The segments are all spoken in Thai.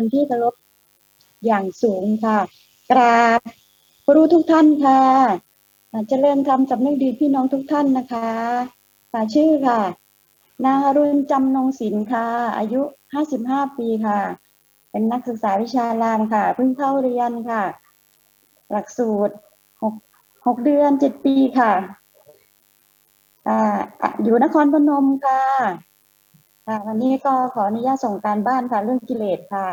นที่เคารพอย่างสูงค่ะ กราบครูทุกท่านค่ะอ่าเจริญธรรมสำนึกดีพี่น้องทุกท่านนะคะค่ะชื่อค่ะ นางอรุณจำนงศิลป์ค่ะ อายุ 55 ปีค่ะ เป็นนักศึกษาวิชารามค่ะ เพิ่งเข้าเรียนค่ะ หลักสูตรหกหกเดือนเจ็ดปีค่ะอ่าอะอยู่นครพนมค่ะ ค่ะวันนี้ก็ขออนุญาตส่งการบ้านค่ะ เรื่องกิเลสค่ะ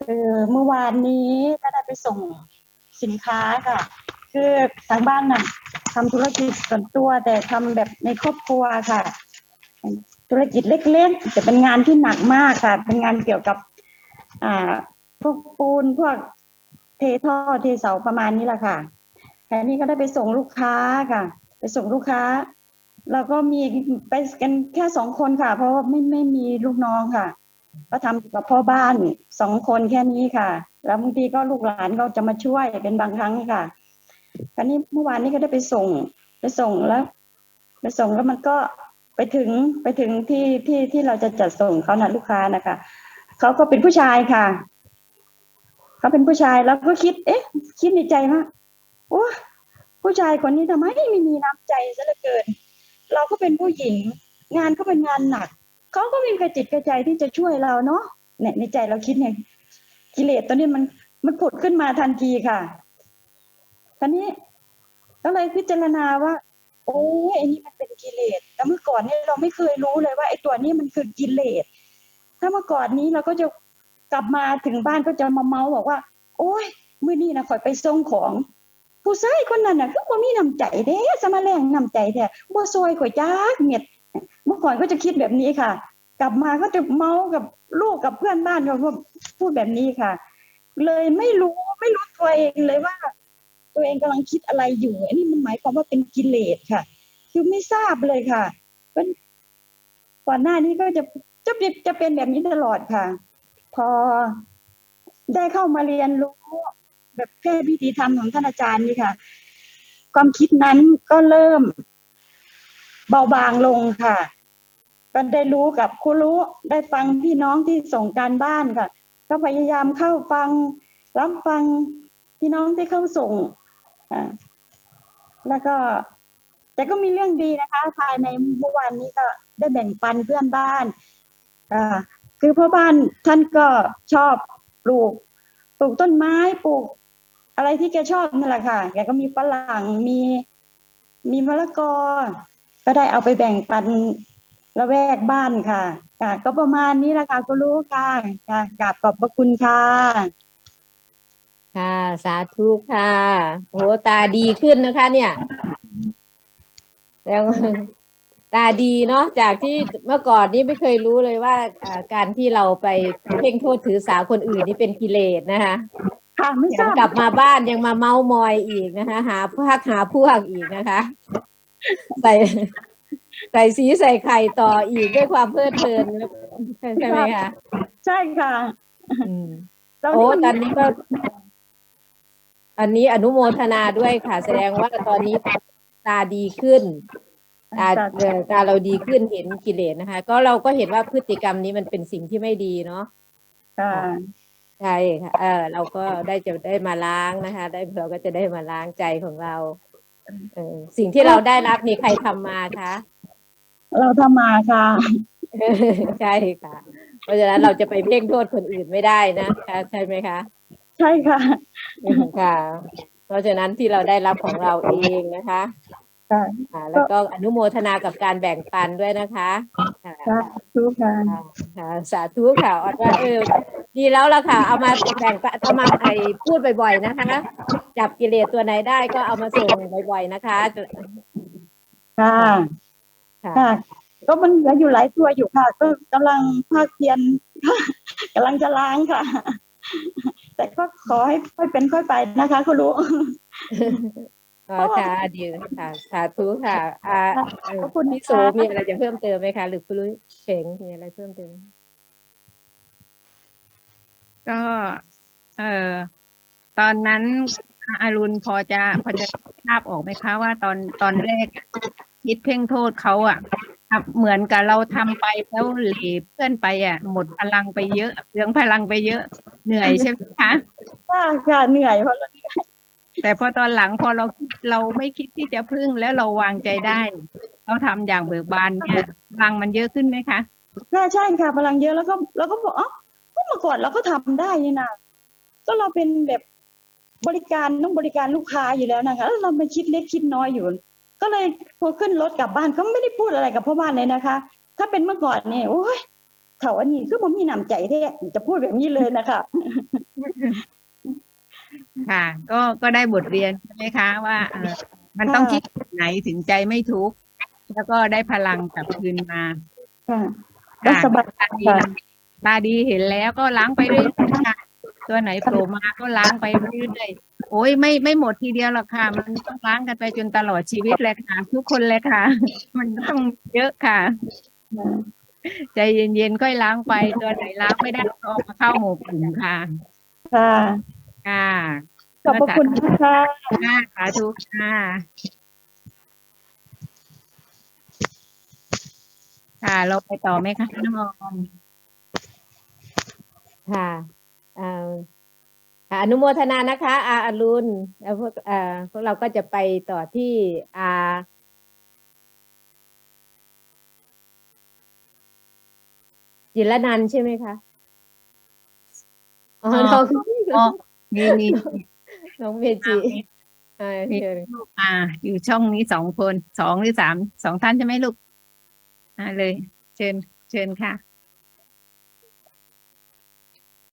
คือเมื่อวานนี้ก็ได้ไปส่งสินค้าค่ะ คือทางบ้านน่ะทำธุรกิจส่วนตัวแต่ทำแบบในครอบครัวค่ะ ธุรกิจเล็กๆแต่เป็นงานที่หนักมากค่ะ เป็นงานเกี่ยวกับ อ่าพวกปูนพวกเทท่อเทเสาประมาณนี้แหละค่ะแต่นี่ก็ได้ไปส่งลูกค้าค่ะ ไปส่งลูกค้า แล้วก็มีไปกันแค่สองคนค่ะ เพราะว่าไม่ไม่มีลูกน้องค่ะ ก็ทำกับพ่อบ้านสองคนแค่นี้ค่ะ แล้วบางทีก็ลูกหลานก็จะมาช่วยเป็นบางครั้งค่ะคราวนี้เมื่อวานนี้ก็ได้ไปส่ง ไปส่งแล้ว ไปส่งแล้วมันก็ไปถึงไปถึงที่ที่ที่เราจะจัดส่งเขานะลูกค้านะคะเขาก็เป็นผู้ชายค่ะเขาเป็นผู้ชายแล้วก็คิด เอ๊ะ คิดในใจว่าโอ้ผู้ชายคนนี้ทำไมไม่มีน้ำใจซะเหลือเกิน เราก็เป็นผู้หญิง งานก็เป็นงานหนักเขาก็มีกระจิตกระใจที่จะช่วยเราเนาะเนี่ยในใจเราคิดเนี่ยกิเลสตัวนี้มันมันผุดขึ้นมาทันทีค่ะคราวนี้ก็เลยพิจารณาว่า โอ้ยไอ้นี่มันเป็นกิเลสแต่เมื่อก่อนเนี่ยเราไม่เคยรู้เลยว่าไอ้ตัวนี้มันคือกิเลสถ้าเมื่อก่อนนี้เราก็จะกลับมาถึงบ้านก็จะมาเมาบอกว่า โอ้ยเมื้อนี้นะข่อยไปส่งของ ผู้ชายคนนั้นน่ะคือบ่มีน้ำใจเด้สมาแรงน้ำใจแท้บ่ซอยข่อยจักเม็ดเมื่อก่อนก็จะคิดแบบนี้ค่ะ กลับมาก็จะเมากับลูกกับเพื่อนบ้านก็พูดแบบนี้ค่ะ เลยไม่รู้ไม่รู้ตัวเองเลยว่า ตัวเองกำลังคิดอะไรอยู่อันนี้มันหมายความว่าเป็นกิเลสค่ะ คือไม่ทราบเลยค่ะเป็นก่อนหน้านี้ก็จะจะจะจะเป็นแบบนี้ตลอดค่ะ พอได้เข้ามาเรียนรู้ แบบแค่พิธีธรรมของท่านอาจารย์นี่ค่ะ ความคิดนั้นก็เริ่ม เบาบางลงค่ะก็ได้รู้กับครูรู้ได้ฟังพี่น้องที่ส่งการบ้านค่ะ ก็พยายามเข้าฟัง รับฟังพี่น้องที่เข้าส่งอ่าแล้วก็ แต่ก็มีเรื่องดีนะคะ ภายในเมื่อวานนี้ก็ได้แบ่งปันเพื่อนบ้านอ่าคือพ่อบ้านท่านก็ชอบปลูก ปลูกต้นไม้ปลูก อะไรที่แกชอบนั่นแหละค่ะแกก็มีฝรั่งมีมีมะละกอ ก็ได้เอาไปแบ่งปันละแวกบ้านค่ะค่ะก็ประมาณนี้แหละค่ะคุณรู้ค่ะค่ะกราบขอบพระคุณค่ะ ค่ะ สาธุค่ะโหตาดีขึ้นนะคะ เนี่ย แล้วตาดีเนาะจากที่เมื่อก่อนนี้ไม่เคยรู้เลยว่าอ่าการที่เราไปเพ่งโทษถือสาคนอื่นนี่เป็นกิเลสนะคะ ค่ะ ไม่ทยังราบกลับมาบ้านยังมาเมามอยอีกนะคะ หาพวกหาพวกอีกนะคะ ใส่ใส่สีใส่ไข่ต่ออีกด้วยความเพลิดเพลินใช่ไหมคะใช่ค่ะอืมแล้วโอ้นี่ตอนนี้ก็ อันนี้อนุโมทนาด้วยค่ะ แสดงว่าตอนนี้ตาดีขึ้น ตาเอ่อตาเราดีขึ้นเห็นกิเลสนะคะ ก็เราก็เห็นว่าพฤติกรรมนี้มันเป็นสิ่งที่ไม่ดีเนาะ ค่ะ ใช่ค่ะเออเราก็ได้จะได้มาล้างนะคะ ได้เราก็จะได้มาล้างใจของเราเออสิ่งที่เราได้รับนี่ใครทำมาคะ เราทำมาค่ะ ใช่ค่ะ เพราะฉะนั้นเราจะไปเพ่งโทษคนอื่นไม่ได้นะคะใช่ไหมคะ ใช่ค่ะ ค่ะ เพราะฉะนั้นที่เราได้รับของเราเองนะคะค่ะ อ่าแล้วก็อนุโมทนากับการแบ่งปันด้วยนะคะค่ะค่ะทุกค่ะ ค่ะสาธุค่ะออดว่าเออ ดีแล้วล่ะค่ะ เอามาแบ่งปันเอามาไอพูดบ่อยๆนะคะ จับกิเลสตัวไหนได้ก็เอามาส่งบ่อยๆนะคะ ค่ะค่ะค่ะก็มันเหลืออยู่หลายตัวอยู่ค่ะ ก็กำลังภาคเพียนกำลังจะล้างค่ะ แต่ก็ขอให้ค่อยเป็นค่อยไปนะคะคุณรู้อ๋อค่ะดีค่ะสาธุค่ะอ่าเอ่อขอบคุณพี่นะโสคะมีอะไรจะเพิ่มเติมไหมคะ หรือคุณลุยเฉงมีอะไรเพิ่มเติม ก็เอ่อตอนนั้นอารุณพอจะพอจะทราบออกไหมคะว่าตอนตอนแรกคิดเพ่งโทษเขาอะทครับเหมือนกับเราทำไปแล้วเหลเพื่อนไปอะ หมดพลังไปเยอะเรื่องพลังไปเยอะ เหนื่อยใช่ไหมคะค่ะค่ะเหนื่อยเพราะเราแต่พอตอนหลังพอเราเราไม่คิดที่จะพึ่งแล้วเราวางใจได้ เราทำอย่างเบิกบานเนี่ยพลังมันเยอะขึ้นไหมคะค่ะใช่ค่ะ พลังเยอะแล้วก็เราก็บอกอ๋อ ก็เมื่อก่อนเราก็ทำได้นี่นะก็เราเป็นแบบบริการต้องบริการลูกค้าอยู่แล้วนะคะแล้วเราไม่คิดเล็กคิดน้อยอยู่ ก็เลยพอขึ้นรถกลับบ้านเขาไม่ได้พูดอะไรกับพ่อบ้านเลยนะคะ ถ้าเป็นเมื่อก่อนเนี่ยโอ้ยเขาอันนี้คือผมมีหนำใจแท้จะพูดแบบนี้เลยนะคะค่ะ ก็ก็ได้บทเรียนใช่ไหมคะ ว่าเออมันต้องคิดไหนถึงใจไม่ทุกข์แล้วก็ได้พลังกลับคืนมาค่ะก็ค่ะสบายตาดีค่ะ ตาดีเห็นแล้วก็ล้างไปเรื่อยๆค่ะตัวไหนโผล่มาก็ล้างไปเรื่อยๆโอ้ยไม่ไม่หมดทีเดียวหรอกค่ะ มันต้องล้างกันไปจนตลอดชีวิตเลยค่ะ ทุกคนเลยค่ะ มันต้องเยอะค่ะใจเย็นๆค่อยล้างไปตัวไหนล้างไม่ได้ก็เอามาเข้าหมู่กลุ่มค่ะค่ะค่ะขอบพระคุณนะคะค่ะสาธุค่ะค่ะ เราไปต่อไหมคะน้องออม ค่ะอ่าค่ะอนุโมทนานะคะอาอรุณแล้วพวกอ่าพวกเราก็จะไปต่อที่อาจิรนันท์ใช่ไหมคะอ๋อน้องอ๋อมีมีน้องเมจิอ่าเชิญอ่า อยู่ช่องนี้สองคนสองหรือสามสองท่านใช่ไหมลูกอ่าเลย เชิญเชิญค่ะ